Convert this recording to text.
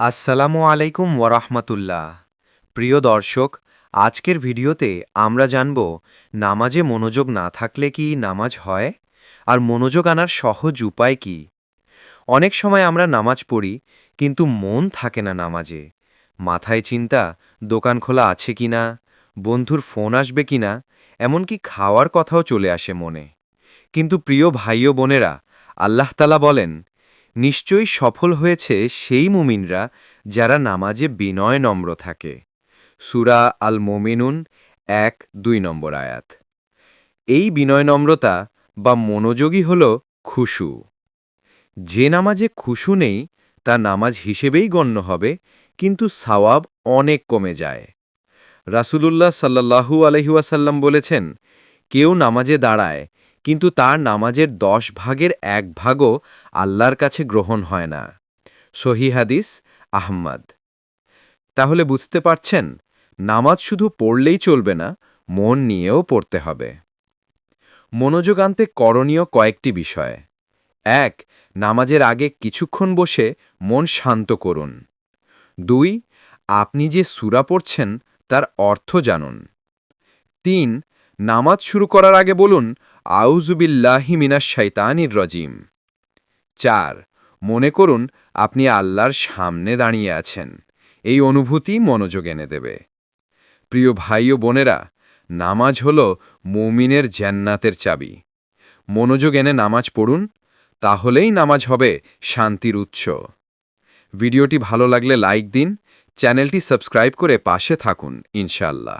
আসসালামু আলাইকুম ওয়ারাহমাতুল্লাহ। প্রিয় দর্শক, আজকের ভিডিওতে আমরা জানব, নামাজে মনোযোগ না থাকলে কি নামাজ হয়? আর মনোযোগ আনার সহজ উপায় কি? অনেক সময় আমরা নামাজ পড়ি, কিন্তু মন থাকে না নামাজে। মাথায় চিন্তা, দোকান খোলা আছে কিনা বন্ধুর ফোন আসবে কিনা এমনকি খাওয়ার কথাও চলে আসে মনে। কিন্তু প্রিয় ভাই বোনেরা আল্লাহতালা বলেন নিশ্চয়ই সফল হয়েছে সেই মুমিনরা যারা নামাজে বিনয় নম্র থাকে। সুরা আল মোমিনুন এক, দুই নম্বর আয়াত। এই বিনয় নম্রতা বা মনোযোগী হল খুশু। যে নামাজে খুশু নেই, তা নামাজ হিসেবেই গণ্য হবে, কিন্তু সাওয়াব অনেক কমে যায়। রাসূলুল্লাহ সাল্লাহু আলহিউসাল্লাম বলেছেন, কেউ নামাজে দাঁড়ায় কিন্তু তার নামাজের দশ ভাগের এক ভাগও আল্লাহর কাছে গ্রহণ হয় না। সহি হাদিস আহম্মদ তাহলে বুঝতে পারছেন, নামাজ শুধু পড়লেই চলবে না, মন নিয়েও পড়তে হবে। মনোযোগ আনতে করণীয় কয়েকটি বিষয়। এক, নামাজের আগে কিছুক্ষণ বসে মন শান্ত করুন। দুই, আপনি যে সুরা পড়ছেন, তার অর্থ জানুন। তিন নামাজ শুরু করার আগে বলুন আউজুবিল্লাহি মিনাস শৈতানির রজিম। চার, মনে করুন, আপনি আল্লাহর সামনে দাঁড়িয়ে আছেন। এই অনুভূতি মনোযোগ এনে দেবে। প্রিয় ভাই ও বোনেরা, নামাজ হল মুমিনের জান্নাতের চাবি। মনোযোগ এনে নামাজ পড়ুন, তাহলেই নামাজ হবে শান্তির উৎস। ভিডিওটি ভালো লাগলে লাইক দিন, চ্যানেলটি সাবস্ক্রাইব করে পাশে থাকুন ইনশাল্লাহ